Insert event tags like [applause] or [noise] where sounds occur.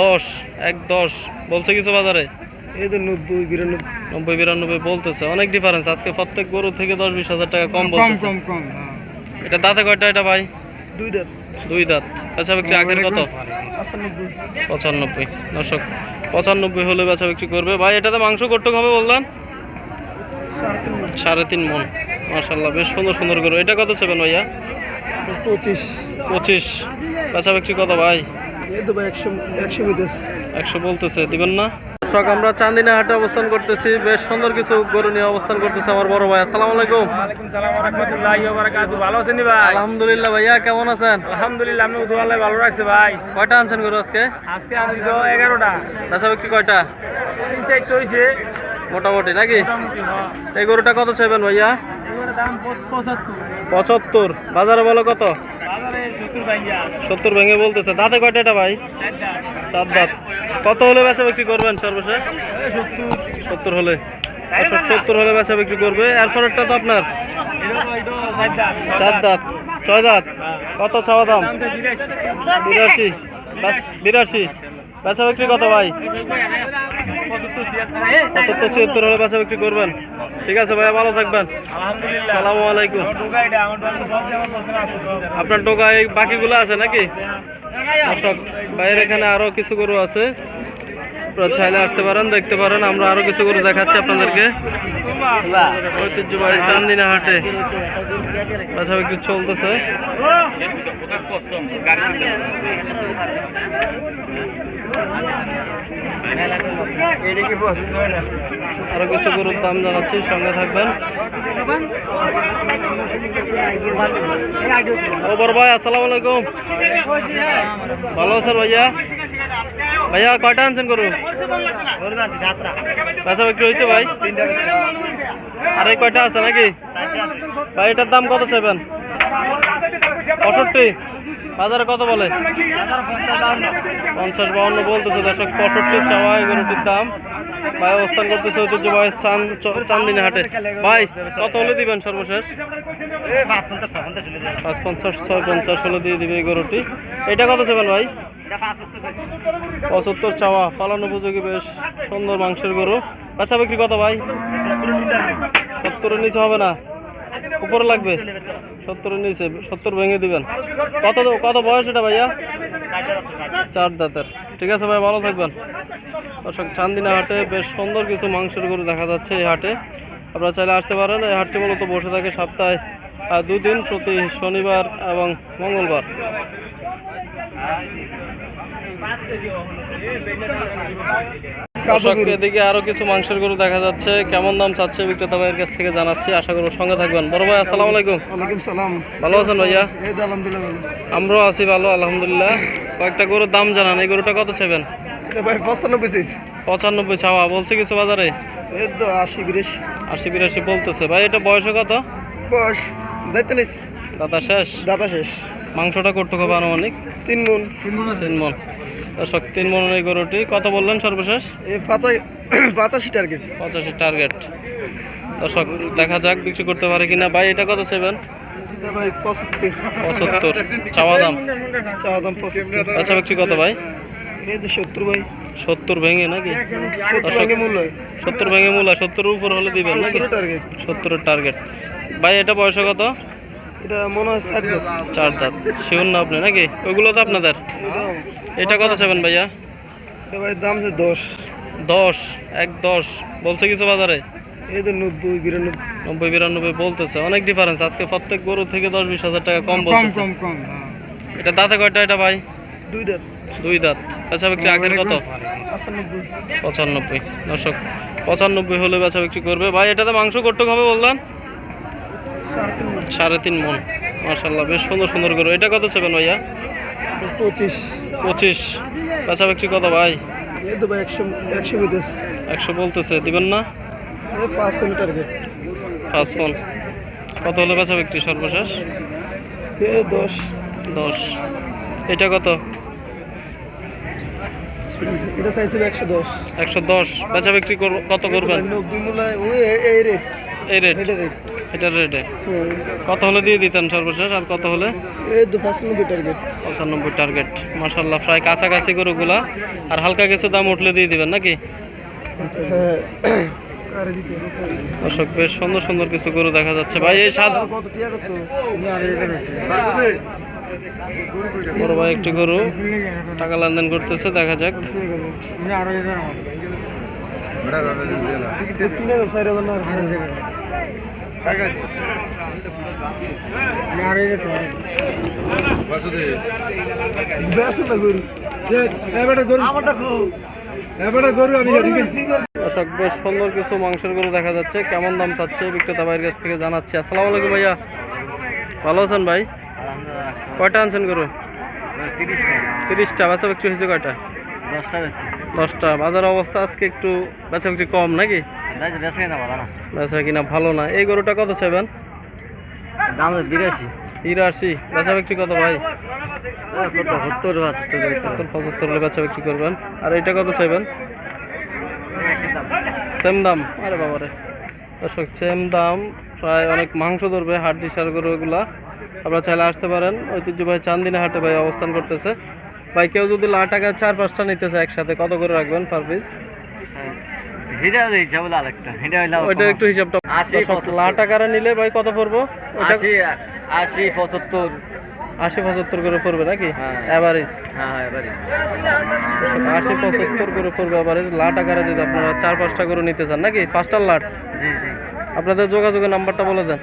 দশ এক দশ বলছে কিছু বাজারে? এই তো নব্বই বিরানব্বই। নব্বই বিরানব্বই বলতেছে। অনেক ডিফারেন্স আজকে প্রত্যেক গরু থেকে দশ বিশ হাজার টাকা কম কম বলতেছে। কম কম হ্যাঁ। এটা দাঁতে কয়টা এটা ভাই? দুই দাঁত। দুই দাঁত। বেচা বিক্রি আগের কত? পঁচানব্বই। দর্শক পঁচানব্বই হলে বেচা বিক্রি করবে। ভাই এটাতে মাংস কটুক হবে বললেন? সাড়ে তিন মন। মার্শাল্লাহ বেশ সুন্দর সুন্দর গরু। এটা কত সেবেন ভাইয়া? পঁচিশ। পঁচিশ। বেচা বিক্রি কত ভাই? একশো একশো বিদেশ একশো বলতেছে দিবেন না? দর্শক আমরা চান্দিনা হাটে অবস্থান করতেছি বেশ সুন্দর কিছু গরু নিয়ে অবস্থান করতেছে আমার বড় ভাই। আসসালামু আলাইকুম। ওয়ালাইকুম সালাম ওয়া রাহমাতুল্লাহি ওয়া বারাকাতুহু ভালো আছেন ভাই? আলহামদুলিল্লাহ ভাইয়া কেমন আছেন? আলহামদুলিল্লাহ আপনি উদু ভালো রাখছে ভাই। কয়টা আনছেন গরু আজকে? আজকে আনছি তো এগারোটা। বেচা বিক্রি কয়টা? তিন চারটে হয়েছে মোটামুটি নাকি? হ্যাঁ। এই গরুটা কত চাইবেন ভাইয়া? পঁচাত্তর। বাজারে বলো কত? সত্তর ভেঙে বলতেছে। দাঁতে কয়টা ভাই? চার দাঁত। কত হলে বেচা বিক্রি করবেন সর্বশেষ? সত্তর হলে। দর্শক, সত্তর হলে বেচা বিক্রি করবে। এরপরেরটা তো আপনার? চার দাঁত। ছয় দাঁত? কত চাওয়া দাম? বিরাশি। বিরাশি। বেচা বিক্রি কত ভাই। পঁচাত্তর ছিয়াত্তর হলে বেচা বিক্রি করবেন। ঠিক আছে ভাইয়া ভালো থাকবেন। আলহামদুলিল্লাহ। সালামু আলাইকুম। আপনার টোকা এই বাকিগুলো আছে নাকি? দর্শক বাইরে এখানে আরও কিছু গরু আছে। আপনারা চাইলে আসতে পারেন দেখতে পারেন আমরা আরও কিছু গরু দেখাচ্ছি আপনাদেরকে। ঐতিহ্যবাহী চান্দিনা হাটে। বেচা বিক্রি চলতেছে। আরও কিছু গরুর দাম জানাচ্ছি, সঙ্গে থাকবেন। ও বড় ভাই, আসসালামু আলাইকুম। ভালো আছেন ভাইয়া? ভাইয়া, কয়টা আনছেন গরু? বেচা বিক্রি হয়েছে ভাই? আর এই কয়টা আছে নাকি? ভাই, এটার দাম কত চাইবেন? পঁয়ষট্টি। বাজারে কত বলে? পঞ্চাশ বাউন্ন বলতেছে দর্শক পঁয়ষট্টি চাওয়া গরুটির দাম। ভাই অবস্থান করতেছে ঐতিহ্যবাহী চান্দিনী হাটে। ভাই কত হলে দিবেন সর্বশেষ? পাঁচ পঞ্চাশ ছয় পঞ্চাশ হলে দিয়ে দিবে এই গরুটি এটা কত চাইবেন ভাই? পঁচাত্তর চাওয়া পালন উপযোগী বেশ সুন্দর মাংসের গরু। বেচা বিক্রি কত ভাই? সত্তরের নিচে হবে না। উপরে লাগবে? সত্তরের নিচে, সত্তর ভেঙে দিবেন। কত কত বয়স এটা ভাইয়া? চার দাঁতের। ঠিক আছে ভাই, ভালো থাকবেন। দর্শক, চান্দিনা হাটে বেশ সুন্দর কিছু মাংসের গরু দেখা যাচ্ছে এই হাটে। আপনারা চাইলে আসতে পারেন, এই হাটটি মূলত বসে থাকে সপ্তাহে দুদিন, প্রতি শনিবার এবং মঙ্গলবার। দর্শক এদিকে আরও কিছু মাংসের গরু দেখা যাচ্ছে। কেমন দাম চাচ্ছে বিক্রেতা ভাইয়ের কাছ থেকে জানাচ্ছি। আশা করব সঙ্গে থাকবেন। বড় ভাই আসসালামু আলাইকুম। ওয়ালাইকুম সালাম। ভালো আছেন ভাইয়া। আমরাও আছি ভালো আলহামদুলিল্লাহ। কয়েকটা গরুর দাম জানান। এই গরুটা কত চাইবেন? ভাই পঁচানব্বই চাইছি। পঁচানব্বই ছাওয়া বলছে কিছু বাজারে? এই তো আশি বিরাশি। আশি বিরাশি বলতেছে। ভাই এটা বয়সে কত? বয়স দাদা শেষ? দাদা শেষ। মাংসটা করতে হবে আনুমানিক? তিন মন তিন মন। তিন মন। দর্শক তিন মন গরুটি কত বললেন সর্বশেষ? [clears throat] পাঁচাশি টার্গেট পঁচাশি টার্গেট দর্শক দেখা যাক বিক্রি করতে পারে কিনা। ভাই এটা কত ভাই পঁচাত্তর। চাওয়া দাম? চা দাম আচ্ছা বিক্রি কত ভাই? সত্তর ভাই। সত্তর ভেঙে নাকি? সত্তর টাকা মূল্য। সত্তর ভেঙে সত্তরের উপর হলে দিবেন নাকি? সত্তরের টার্গেট ভাই এটা বয়স কত? এটা মনে হয়। চার দাঁত। শিওর না আপনি নাকি? ওইগুলো তো আপনাদের। এটা- কত চাবেন ভাইয়া? ভাই দাম আছে দশ। দশ? এক দশ? বলছে কিছু বাজারে? এই তো নব্বই বিরানব্বই। নব্বই বিরানব্বই বলতেছে। অনেক ডিফারেন্স আজকে প্রত্যেক গরু থেকে দশ বিশ হাজার টাকা কম বলতেছে। কম এটা দাঁতে কয়টা এটা ভাই? দুই দাঁত। দুই দাঁত। বিক্রি আগের কত? পঁচানব্বই। দর্শক পঁচানব্বই হলে বেচা বিক্রি করবে। ভাই এটাতে মাংস কটুক হবে বললেন সাড়ে তিন মন। মার্শাল্লাহ বেশ সুন্দর সুন্দর গরু। এটা কত চাবেন ভাইয়া? পঁচিশ। পঁচিশ। বেচা বিক্রি কত ভাই? একশো বলতেছে। দিবেন না? পাঁচ মন। কত হলে বেচা বিক্রি সর্বশেষ? এ দশ। দশ। এটা কত? এটা চাইছিল একশো দশ। একশো দশ। বেচা বিক্রি কর- কত করবেন? ওই এই রেট। এই রেট এটা রেট এটার রেটে কত হলে দিয়ে দিতেন সর্বশেষ? আর কত হলে? এই দু পঁচানব্বই টার্গেট পঁচানব্বই টার্গেট মাসাল্লাহ প্রায় কাছাকাছি গরুগুলা। আর হালকা কিছু দাম উঠলে দিয়ে দিবেন নাকি? আরে দর্শক বেশ সুন্দর সুন্দর কিছু গরু দেখা যাচ্ছে। ভাই এই বড় ভাই একটি গরু টাকা লেনদেন করতেছে দেখা যাক। তিন বেশ না গরু আমারটা গরু এবারে গরু আমি দর্শক বেশ সুন্দর কিছু মাংসের গরু দেখা যাচ্ছে। কেমন দাম চাচ্ছে বিক্রেতা ভাইয়ের কাছ থেকে জানাচ্ছি। আসসালামু আলাইকুম ভাইয়া। ভালো আছেন ভাই? কয়টা আনছেন গরু? তিরিশটা। বেচা বিক্রি হয়েছে কয়টা? দশটা দশটা। বাজার অবস্থা আজকে একটু বেচা বিক্রি কম নাকি? বেচে ভালো না। বেচা কিনা ভালো না। এই গরুটা কত চাইবেন? দাম বিরাশি। তিরাশি বেচা বিক্রি কত ভাই? সত্তর সত্তর পঁচাত্তর হলে বেচা বিক্রি করবেন। আর এটা কত চাইবেন? সেম দাম। আরে বাবারে। দর্শক সেম দাম। প্রায় অনেক মাংস ধরবে হাড্ডি সার গরু এগুলা আপনারা চাইলে আসতে পারেন। ঐতিহ্যবাহী চান্দিনা হাটে ভাই অবস্থান করতেছে। ভাই কেউ যদি লাখ টাকা চার পাঁচটা নিতেছে একসাথে কত করে রাখবেন পার পিস হিসাব হলো আরেকটা। একটু হিসাবটা। নিলে ভাই কত পড়ব? ওইটা আশি পঁচাত্তর। আশি পঁচাত্তর করে পড়বে নাকি? হ্যাঁ। অ্যাভারেজ হ্যাঁ আশি পঁচাত্তর করে পড়বে অ্যাভারেজ লাট আকারে যদি আপনারা চার পাঁচটা করে নিতে চান নাকি? পাঁচটা লাট। আপনাদের যোগাযোগের নাম্বারটা বলে দেন।